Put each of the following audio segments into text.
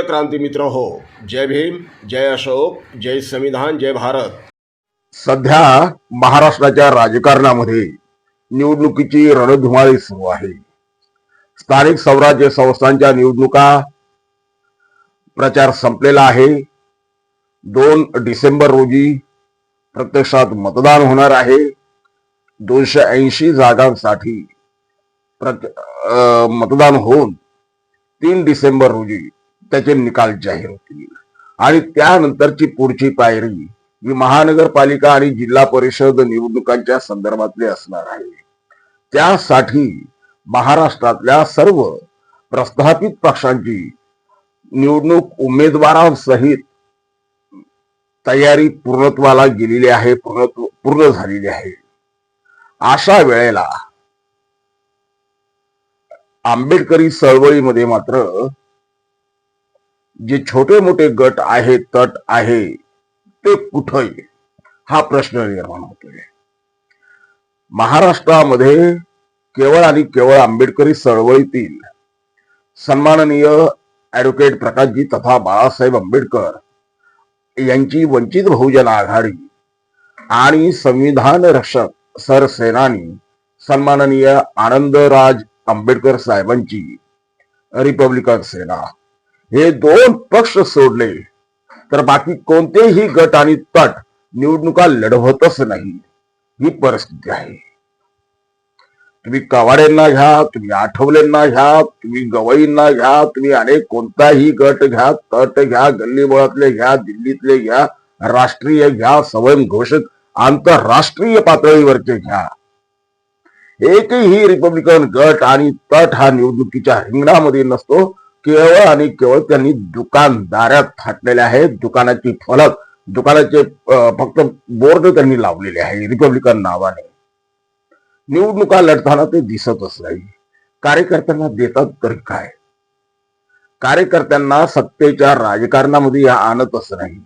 प्रिय क्रांती मित्र हो जय भीम जय अशोक जय संविधान जय भारत. सध्या महाराष्ट्राच्या राजकारणामध्ये निवडणुकीची रणधुमाळी सुरू आहे. स्थानिक स्वराज्य संस्थांच्या निवडणुका प्रचार संपलेला आहे. दोन डिसेंबर रोजी प्रत्यक्षात मतदान होणार आहे. दोनशे ऐंशी जागांसाठी प्रत मतदान होऊन तीन डिसेंबर रोजी त्याचे निकाल जाहीर होतील. आणि त्यानंतरची पुढची पायरी ही महानगरपालिका आणि जिल्हा परिषद निवडणुकांच्या संदर्भातले असणार आहे. त्यासाठी महाराष्ट्रातल्या सर्व प्रस्थापित पक्षांची निवडणूक उमेदवारांसहित तयारी पूर्णत्वाला गेलेली आहे पूर्णत्व पूर्ण झालेली आहे. अशा वेळेला आंबेडकरी चळवळीमध्ये मात्र जे छोटे मोठे गट आहेत तट आहे ते कुठं हा प्रश्न निर्माण होतोय. महाराष्ट्रामध्ये केवळ आणि केवळ आंबेडकरी चळवळीतील सन्माननीय ऍडव्होकेट प्रकाशजी तथा बाळासाहेब आंबेडकर यांची वंचित बहुजन आघाडी आणि संविधान रक्षक सरसेनानी सन्माननीय आनंदराज आंबेडकर साहेबांची रिपब्लिकन सेना. हे दोन पक्ष सोडले. तर बाकी कोणतेही गट आणि तट निवडणुका लढवतच नाही. ही परिस्थिती आहे. तुम्ही कवाड्यांना घ्या तुम्ही आठवलेंना घ्या तुम्ही गवईंना घ्या तुम्ही अनेक कोणताही गट घ्या तट घ्या गल्लीबोळातले घ्या दिल्लीतले घ्या राष्ट्रीय घ्या स्वयं घोषित आंतरराष्ट्रीय पातळीवरचे घ्या. एकही रिपब्लिकन गट आणि तट हा निवडणुकीच्या रिंगणामध्ये नसतो. केवळ आणि केवळ त्यांनी दुकानदारात थाटलेले आहेत दुकानाची फलक दुकानाचे फक्त बोर्ड त्यांनी लावलेले आहे. रिपब्लिकन नावाने. निवडणुका लढताना ते दिसतच नाही. कार्यकर्त्यांना देतात तरी काय? कार्यकर्त्यांना सत्तेच्या राजकारणामध्ये या आणतच नाही.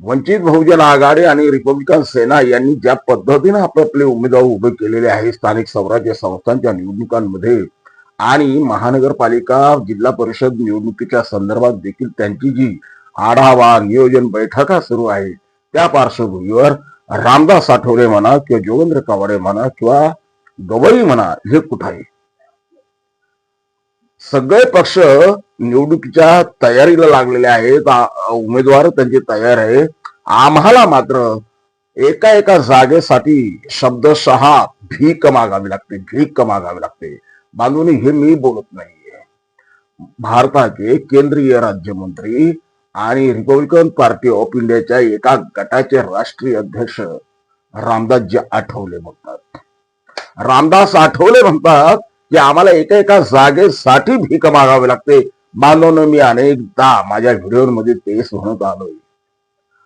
वंचित बहुजन आघाडी आणि रिपब्लिकन सेना यांनी ज्या पद्धतीने आपापले उमेदवार उभे केलेले आहे स्थानिक स्वराज्य संस्थांच्या निवडणुकांमध्ये आणि महानगरपालिका जिल्हा परिषद निवडणुकीच्या संदर्भात देखील त्यांची जी आढावा नियोजन बैठका सुरू आहे त्या पार्श्वभूमीवर रामदास आठवले म्हणा किंवा जोगेंद्र कावाडे म्हणा किंवा गवई म्हणा हे कुठं आहे? सगळे पक्ष निवडणुकीच्या तयारीला लागलेले आहेत. उमेदवार त्यांचे तयार आहे. आम्हाला मात्र एका एका जागेसाठी शब्दशहा भीक मागावी लागते भीक मागावी लागते. बांधून हे मी बोलत नाहीये. भारताचे केंद्रीय राज्यमंत्री आणि रिपब्लिकन पार्टी ऑफ इंडियाच्या एका गटाचे राष्ट्रीय अध्यक्ष रामदासजी आठवले म्हणतात. रामदास आठवले म्हणतात की आम्हाला एका एका जागेसाठी भीक मागावी लागते. बांधवनं मी अनेकदा माझ्या व्हिडिओमध्ये तेच म्हणत आलोय.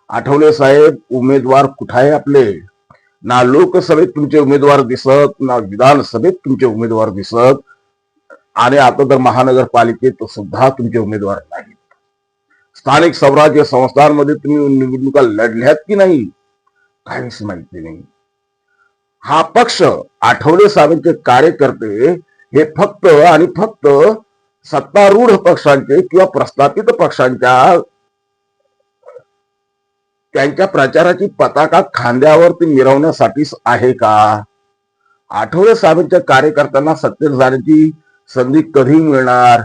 आठवले साहेब उमेदवार कुठे आहे आपले? ना लोकसभेत तुमचे उमेदवार दिसत ना विधानसभेत तुमचे उमेदवार दिसत. आणि आता तर महानगरपालिकेत सुद्धा तुमचे उमेदवार नाहीत. स्थानिक स्वराज्य संस्थांमध्ये तुम्ही निवडणुका लढल्यात की नाही? काहीच माहिती नाही. हा पक्ष आठवले साहेबांचे कार्यकर्ते हे फक्त आणि फक्त सत्तारूढ पक्षांचे किंवा प्रस्थापित पक्षांच्या त्यांच्या प्रचाराची पताका खांद्यावरती मिरवण्यासाठीच आहे का? आठवले साहेबांच्या कार्यकर्त्यांना सत्तेत जाण्याची संधी कधी मिळणार?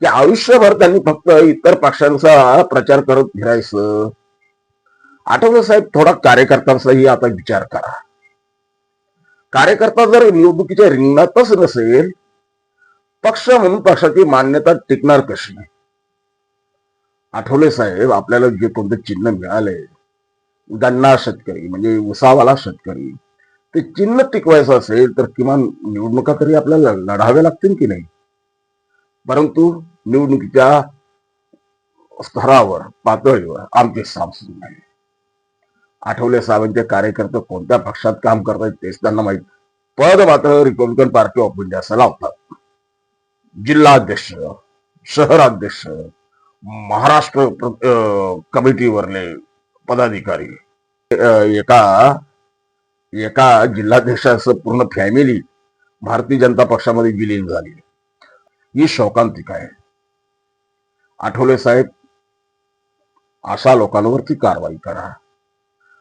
की आयुष्यभर त्यांनी फक्त इतर पक्षांचा प्रचार करत फिरायचं? आठवले साहेब थोडा कार्यकर्त्यांचाही आता विचार करा. कार्यकर्ता जर निवडणुकीच्या रिंगणातच नसेल पक्ष म्हणून पक्षाची मान्यता टिकणार कशी? आठवले साहेब आपल्याला जे कोणतं चिन्ह मिळालंय गन्ना शेतकरी म्हणजे उसावाला शेतकरी ते चिन्ह टिकवायचं असेल तर किमान निवडणुका तरी आपल्याला लढाव्या लागतील की नाही? परंतु निवडणुकीच्या स्तरावर पातळीवर आमचे सामसूम नाही. आठवले साहेबांचे कार्यकर्ते कोणत्या पक्षात काम करतायत तेच त्यांना माहीत पद मात्र रिपब्लिकन पार्टी ऑफ इंडिया लावतात. जिल्हाध्यक्ष शहराध्यक्ष महाराष्ट्र अं, कमिटीवरले पदाधिकारी एका एका जिल्हाध्यक्षाचं पूर्ण फॅमिली भारतीय जनता पक्षामध्ये विलीन झाली. ही शोकांतिका आहे. आठवले साहेब अशा लोकांवरती कारवाई करा.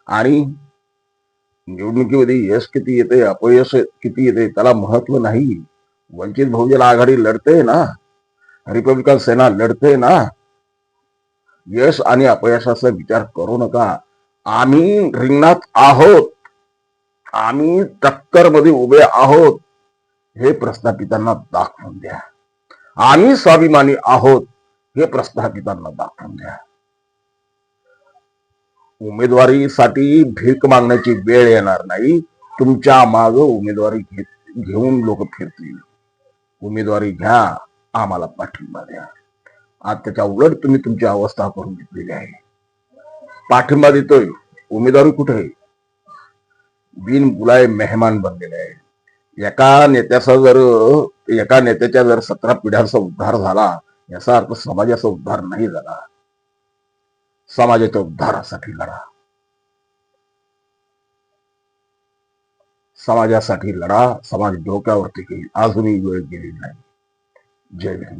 आणि निवडणुकीमध्ये यश किती येते अपयश किती येते त्याला महत्त्व नाही. वंचित बहुजन आघाडी लढते ना. रिपब्लिकन सेना लढते ना. यश आणि अपयशाचा विचार करू नका. आम्ही रिंगणात आहोत. आम्ही टक्करमध्ये उभे आहोत. हे प्रस्थापितांना दाखवून द्या. आम्ही स्वाभिमानी आहोत. हे प्रस्थापितांना दाखवून द्या. उमेदवारीसाठी भीक मागण्याची वेळ येणार नाही. तुमच्या माग उमेदवारी घेत घेऊन लोक फिरतील. उमेदवारी घ्या. आम्हाला पाठिंबा द्या. आज त्याच्या उलट तुम्ही तुमची अवस्था करून घेतलेली आहे. पाठिंबा देतोय. उमेदवारी कुठे? आहे बिन बुलाय मेहमान बनलेले आहे. एका नेत्याचा जर एका नेत्याच्या जर सतरा पिढ्यांचा उद्धार झाला याचा अर्थ समाजाचा उद्धार नाही झाला. समाजाच्या उद्धारासाठी लढा. समाजासाठी लढा समाज डोक्यावरती घेईल. अजूनही वेळ गेली नाही. जय हिंद.